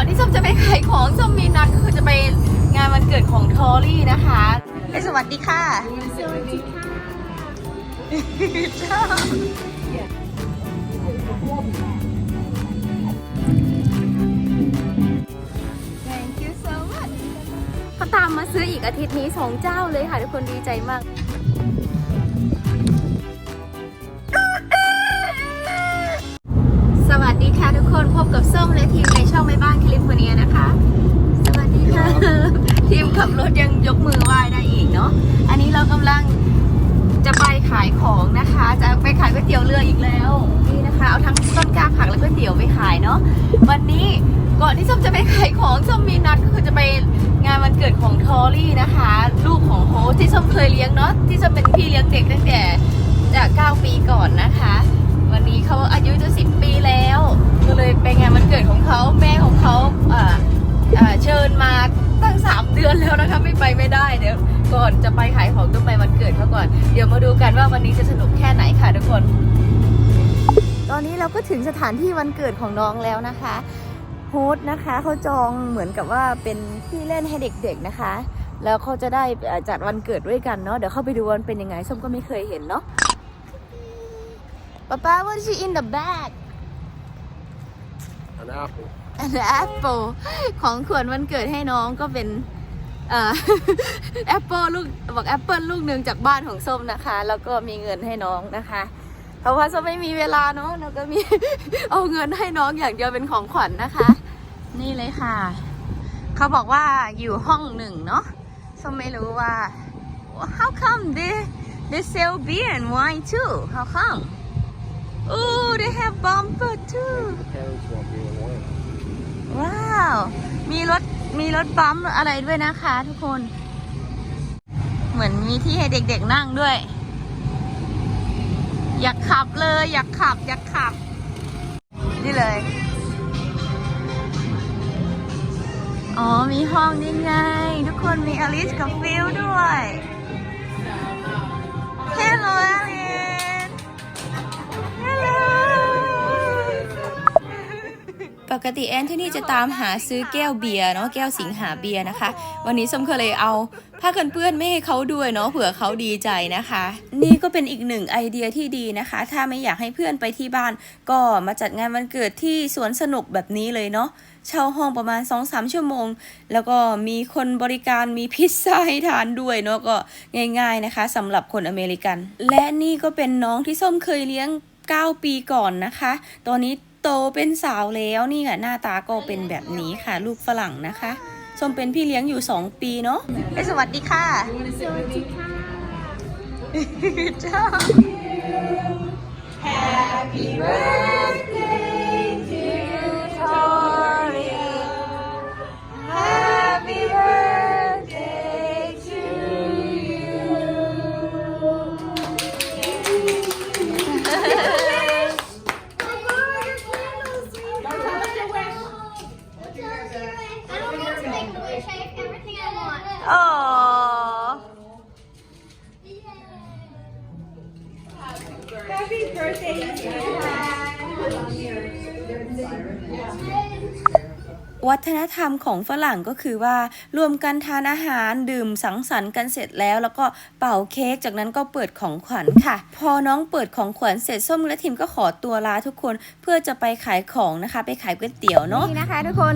อนที่ส้มจะไปขายของส้มมีนัดก็คือจะไปงานวันเกิดของทอรี่นะคะเอ้ยสวัสดีค่ะ สวัสดีค่ะชอบ Thank you so much เขาตามมาซื้ออีกอาทิตย์นี้สองเจ้าเลยค่ะ ทุกคนดีใจมาก คนพบกับส้มและทีมในช่องไม่บ้านแคลิฟอร์เนียนะคะ สวัสดีค่ะ ทีมขับรถยังยกมือไหว้ได้อีกเนาะอันนี้เรากำลังจะไปขายของนะคะ จะไปขายก๋วยเตี๋ยวเรืออีกแล้วนี่นะคะ เอาทั้งต้นกล้าผักและก๋วยเตี๋ยวไปขายเนาะวันนี้ก่อนที่ส้มจะไปขายของส้มมีนัดก็คือจะไปงานวันเกิดของทอรี่นะคะ ลูกของโฮที่ส้มเคยเลี้ยงเนาะที่ส้มเป็นพี่เลี้ยงเด็กตั้งแต่จาก9ปีก่อนนะคะ วันนี้เขาอายุจะสิบปี ไปงานวันเกิดของเขาแม่ของเขาเชิญมาตั้งสามเดือนแล้วนะคะไม่ไปไม่ได้เดี๋ยวก่อนจะไปขายของต้องไปวันเกิดเขาก่อน เดี๋ยวมาดูกันว่าวันนี้จะสนุกแค่ไหนค่ะทุกคน ตอนนี้เราก็ถึงสถานที่วันเกิดของน้องแล้วนะคะโฮสต์นะคะเขาจองเหมือนกับว่าเป็นที่เล่นให้เด็กๆนะคะ แล้วเขาจะได้จัดวันเกิดด้วยกันเนาะเดี๋ยวเข้าไปดูวันเป็นยังไงส้มก็ไม่เคยเห็นเนาะป๊าป๊า what is in the bag An apple. an apple ของขวัญวันเกิดให้น้องก็เป็นเอ่อแอปเปิลลูกบอกแอปเปิลลูกหนึ่งจากบ้านของส้มนะคะ แล้วก็มีเงินให้น้องนะคะ เพราะว่าส้มไม่มีเวลาเนาะแล้วก็มีเอาเงินให้น้องอย่างเดียวเป็นของขวัญนะคะ นี่เลยค่ะ เขาบอกว่าอยู่ห้องหนึ่งเนาะส้มไม่รู้ว่า how come they they sell beer and wine too how come Oh, they have bumper too. The parents want beer and wine. ว้าว มีรถมีรถบัมอะไรด้วยนะคะ ทุกคน เหมือนมีที่ให้เด็กๆนั่งด้วย อยากขับเลย อยากขับ อยากขับ นี่เลย อ๋อ มีห้องนี่ไง ทุกคนมีอลิสกับฟิลด้วย Hello Alice ปกติแอนที่นี่จะตามหาซื้อแก้วเบียร์เนาะแก้วสิงหาเบียร์นะคะ วันนี้ส้มก็เลยเอาผ้ากันเปื้อนไม่ให้เขาด้วยเนาะเผื่อเขาดีใจนะคะ นี่ก็เป็นอีกหนึ่งไอเดียที่ดีนะคะ ถ้าไม่อยากให้เพื่อนไปที่บ้าน ก็มาจัดงานวันเกิดที่สวนสนุกแบบนี้เลยเนาะเช่าห้องประมาณ 2-3 ชั่วโมง แล้วก็มีคนบริการมีพิซซ่าให้ทานด้วยเนาะก็ง่าย ๆนะคะสำหรับคนอเมริกัน และนี่ก็เป็นน้องที่ส้มเคยเลี้ยง 9 ปีก่อนนะคะ ตอนนี้ โตเป็นสาวแล้วนี่ค่ะหน้าตาก็เป็นแบบนี้ค่ะ ลูกฝรั่งนะคะส้มเป็นพี่เลี้ยงอยู่ 2 ปีเนาะเอ้ยสวัสดีค่ะสวัสดีค่ะจ้า Happy birthday วัฒนธรรมของฝรั่งก็คือว่า รวมกันทานอาหารดื่มสังสรรค์กันเสร็จแล้ว แล้วก็เป่าเค้กจากนั้นก็เปิดของขวัญค่ะ พอน้องเปิดของขวัญเสร็จส้มและทีมก็ขอตัวลาทุกคนเพื่อจะไปขายของนะคะ ไปขายก๋วยเตี๋ยวเนาะ นี่นะคะทุกคน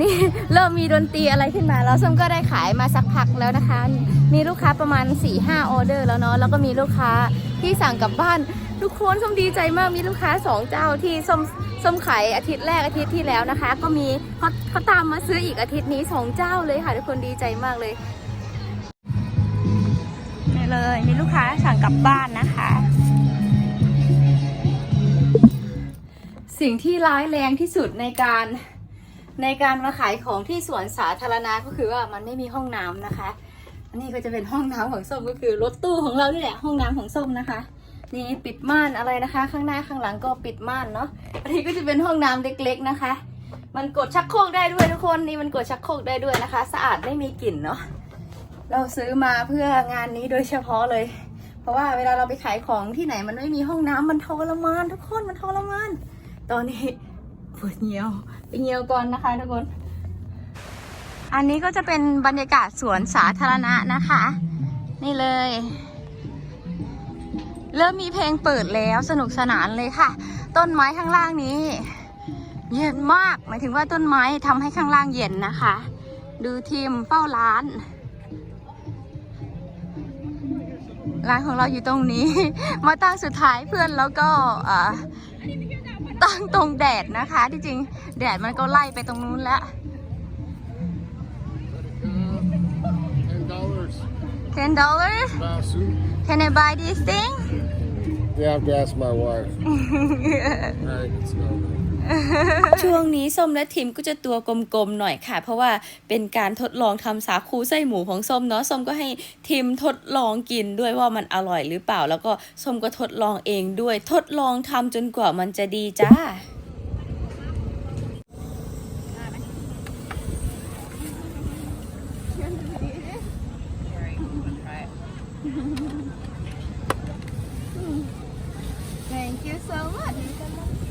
นี่เริ่มมีดนตรีอะไรขึ้นมาแล้วส้มก็ได้ขายมาสักพักแล้วนะคะ มีลูกค้าประมาณ4ี่ห้าออเดอร์แล้วเนาะแล้วก็มีลูกค้าที่สั่งกลับบ้านทุกคนส้มดีใจมากมีลูกค้าสองเจ้าที่ส้มส้มขายอาทิตย์แรกอาทิตย์ที่แล้วนะคะ ก็มีเขาเขาตามมาซื้ออีกอาทิตย์นี้สองเจ้าเลยค่ะทุกคนดีใจมากเลยนี่เลยมีลูกค้าสั่งกลับบ้านนะคะสิ่งที่ร้ายแรงที่สุดในการ ในการมาขายของที่สวนสาธารณะก็คือว่ามันไม่มีห้องน้ำนะคะอันนี้ก็จะเป็นห้องน้ำของส้มก็คือรถตู้ของเรานี่แหละห้องน้ำของส้มนะคะ นี่ปิดม่านอะไรนะคะ ข้างหน้าข้างหลังก็ปิดม่านเนาะอันนี้ก็จะเป็นห้องน้ำเล็ก ๆนะคะ มันกดชักโครกได้ด้วยทุกคนนี่มันกดชักโครกได้ด้วยนะคะ สะอาดไม่มีกลิ่นเนาะเราซื้อมาเพื่องานนี้โดยเฉพาะเลย เพราะว่าเวลาเราไปขายของที่ไหนมันไม่มีห้องน้ำมันทรมานทุกคนมันทรมานตอนนี้ ปวดเงียวไปเงียวก่อนนะคะทุกคน อันนี้ก็จะเป็นบรรยากาศสวนสาธารณะนะคะ นี่เลย เริ่มมีเพลงเปิดแล้วสนุกสนานเลยค่ะ ต้นไม้ข้างล่างนี้ เย็นมากหมายถึงว่าต้นไม้ทำให้ข้างล่างเย็นนะคะ ดูทีมเฝ้าร้านร้านของเราอยู่ตรงนี้ มาตั้งสุดท้ายเพื่อนแล้วก็อ่า ตั้งตรงแดดนะคะ ที่จริงแดดมันก็ไล่ไปตรงนู้นแล้ว Ten dollars. ten dollars Buy a suit. can I buy this thing You have to ask my wife. I can smell that. ช่วงนี้ส้มและทิมก็จะตัวกลมๆหน่อยค่ะ เพราะว่าเป็นการทดลองทำสาคูไส้หมูของส้มเนาะส้มก็ให้ทิมทดลองกินด้วยว่ามันอร่อยหรือเปล่า แล้วก็ส้มก็ทดลองเองด้วยทดลองทำจนกว่ามันจะดีจ้า Thank you so much.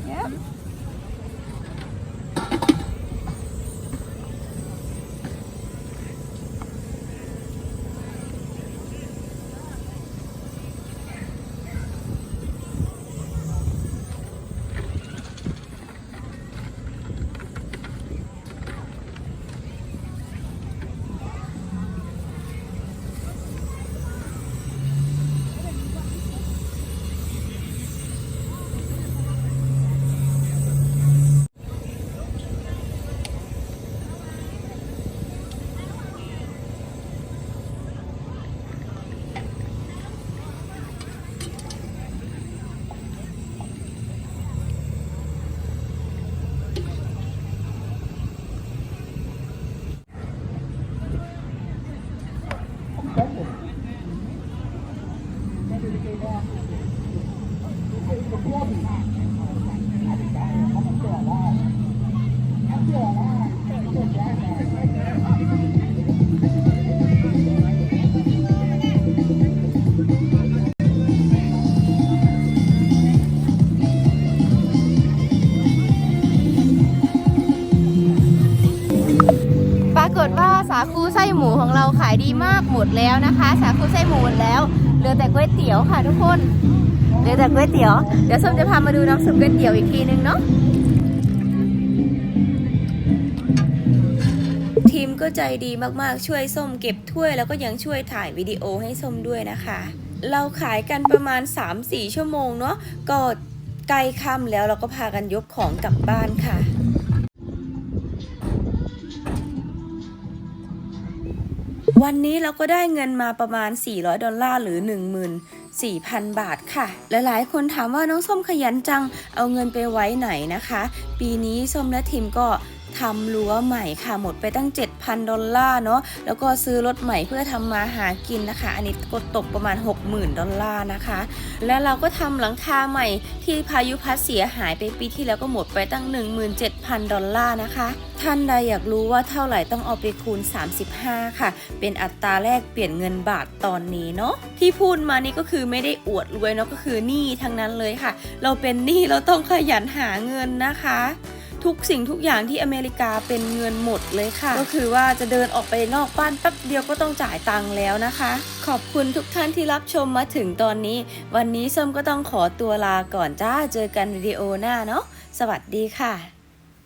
Yep. ไส้หมูของเราขายดีมากหมดแล้วนะคะ สาคูไส้หมูหมดแล้ว เหลือแต่ก๋วยเตี๋ยวค่ะทุกคนเหลือแต่ก๋วยเตี๋ยว เดี๋ยวส้มจะพามาดูน้ำซุปก๋วยเตี๋ยวอีกทีนึงเนาะทีมก็ใจดีมากๆช่วยส้มเก็บถ้วย แล้วก็ยังช่วยถ่ายวิดีโอให้ส้มด้วยนะคะ เราขายกันประมาณ 3-4 ชั่วโมงเนาะก็ใกล้ค่ำแล้วเราก็พากันยกของกลับบ้านค่ะ วันนี้เราก็ได้เงินมาประมาณ 400 ดอลลาร์หรือ 14,000 บาทค่ะ หลายๆ คนถามว่าน้องส้มขยันจัง เอาเงินไปไว้ไหนนะคะ ปีนี้ส้มและทีมก็ ทำรั้วใหม่ค่ะหมดไปตั้ง 7,000 ดอลลาร์เนาะแล้วก็ซื้อรถใหม่เพื่อทำมาหากินนะคะ อันนี้ก็ตกประมาณ 60,000 ดอลลาร์นะคะ แล้วเราก็ทำหลังคาใหม่ที่พายุพัดเสียหายไปปีที่แล้วก็หมดไปตั้ง 17,000 ดอลลาร์นะคะ ท่านใดอยากรู้ว่าเท่าไหร่ต้องเอาไปคูณ 35 ค่ะ เป็นอัตราแลกเปลี่ยนเงินบาทตอนนี้เนาะที่พูดมานี่ก็คือไม่ได้อวดรวยเนาะก็คือหนี้ทั้งนั้นเลยค่ะ เราเป็นหนี้เราต้องขยันหาเงินนะคะ ทุกสิ่งทุกอย่างที่อเมริกาเป็นเงินหมดเลยค่ะ ก็คือว่าจะเดินออกไปนอกบ้านแป๊บเดียวก็ต้องจ่ายตังค์แล้วนะคะ ขอบคุณทุกท่านที่รับชมมาถึงตอนนี้ วันนี้ส้มก็ต้องขอตัวลาก่อนจ้าเจอกันวิดีโอหน้าเนาะสวัสดีค่ะ